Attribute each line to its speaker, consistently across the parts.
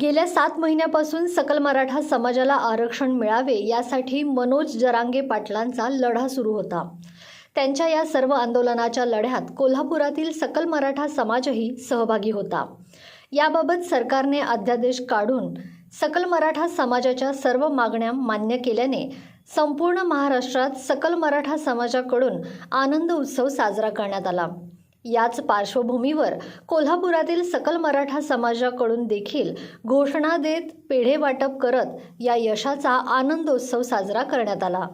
Speaker 1: गेल्या सात महिन्यापासून सकल मराठा समाजाला आरक्षण मिळावे यासाठी मनोज जरांगे पाटलांचा लढा सुरू होता. त्यांच्या या सर्व आंदोलनाच्या लढ्यात कोल्हापुरातील सकल मराठा समाजही सहभागी होता. याबाबत सरकारने अध्यादेश काढून सकल मराठा समाजाच्या सर्व मागण्या मान्य केल्याने संपूर्ण महाराष्ट्रात सकल मराठा समाजाकडून आनंद उत्सव साजरा करण्यात आला. याच पार्श्वभूमीवर कोल्हापुरातील सकल मराठा समाजाकडून देखील घोषणा देत पेढे वाटप करत या यशाचा आनंदोत्सव साजरा करण्यात आला.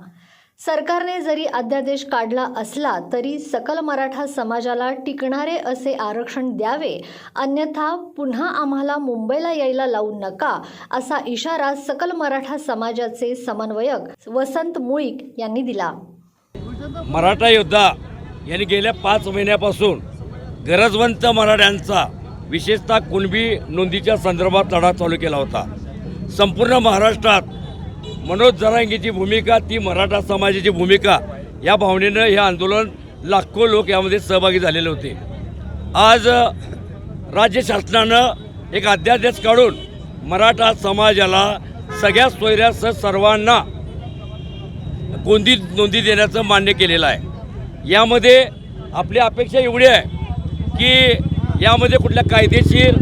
Speaker 1: सरकारने जरी अध्यादेश काढला असला तरी सकल मराठा समाजाला टिकणारे असे आरक्षण द्यावे अन्यथा पुन्हा आम्हाला मुंबईला यायला लावू नका असा इशारा सकल मराठा समाजाचे समन्वयक वसंत मुळीक यांनी दिला.
Speaker 2: मराठा योद्धा यांनी गेल्या पाच महिन्यापासून गरजवंत मराठ्यांचा विशेषतः कुणबी नोंदीच्या संदर्भात लढा चालू केला होता. संपूर्ण महाराष्ट्रात मनोज जरांगीची भूमिका ती मराठा समाजाची भूमिका या भावनेनं हे आंदोलन लाखो लोक यामध्ये सहभागी झालेले होते. आज राज्य शासनानं एक अध्यादेश काढून मराठा समाजाला सगळ्या सोयऱ्यासह सर्वांना कोणती नोंदी देण्याचं मान्य केलेलं आहे. यामध्ये आपली अपेक्षा एवढी आहे की यामध्ये कुठल्या कायदेशीर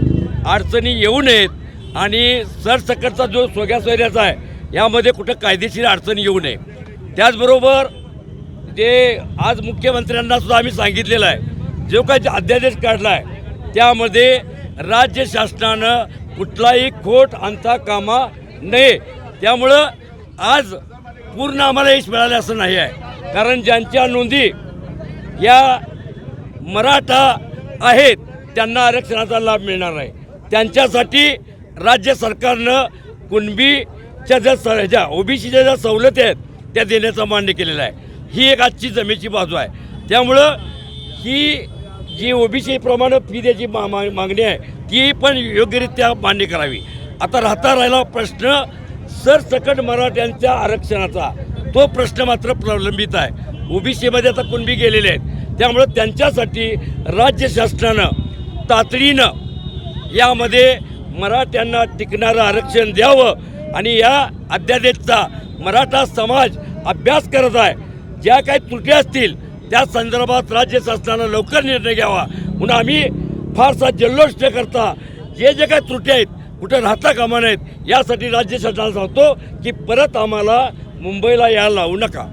Speaker 2: अडचणी येऊ नयेत आणि सरसकटचा जो सोग्या सोयऱ्याचा आहे यामध्ये कुठं कायदेशीर अडचणी येऊ नये. त्याचबरोबर जे आज मुख्यमंत्र्यांना सुद्धा आम्ही सांगितलेलं आहे जो काही अध्यादेश काढला आहे त्यामध्ये राज्य शासनानं कुठलाही खोट आणता कामा नये. त्यामुळं आज पूर्ण आम्हाला यश मिळालं असं नाही आहे. कारण ज्यांच्या नोंदी या मराठा आहेत त्यांना आरक्षणाचा लाभ मिळणार आहे त्यांच्यासाठी राज्य सरकारनं कुणबीच्या ज्या स बी ओबीसीच्या ज्या सवलती आहेत त्या देण्याचा मान्य केलेलं आहे. ही एक आजची जमेची बाजू आहे. त्यामुळं ही जी ओबीसी प्रमाणे फी द्यायची मा मा- मागणी आहे ती पण योग्यरित्या मान्य करावी. आता राहता राहिला प्रश्न सरसकट मराठ्यांच्या आरक्षणाचा. तो प्रश्न मात्र प्रलंबित आहे. ओबीसीमध्ये आता कुणबी गेलेले आहेत. त्यामुळं त्यांच्यासाठी राज्य शासनानं तातडीनं यामध्ये मराठ्यांना टिकणारं आरक्षण द्यावं आणि या अध्यादेशचा मराठा समाज अभ्यास करत आहे. ज्या काही त्रुटी असतील त्या संदर्भात राज्य शासनानं लवकर निर्णय घ्यावा. म्हणून आम्ही फारसा जल्लोष न करता जे जे काही त्रुटी आहेत कुठं राहता कामा नाहीत यासाठी राज्य शासनाला सांगतो की परत आम्हाला मुंबईला यायला लावू नका.